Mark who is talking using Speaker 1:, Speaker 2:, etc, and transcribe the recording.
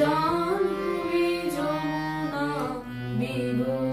Speaker 1: জানবি যমুনা বিভূ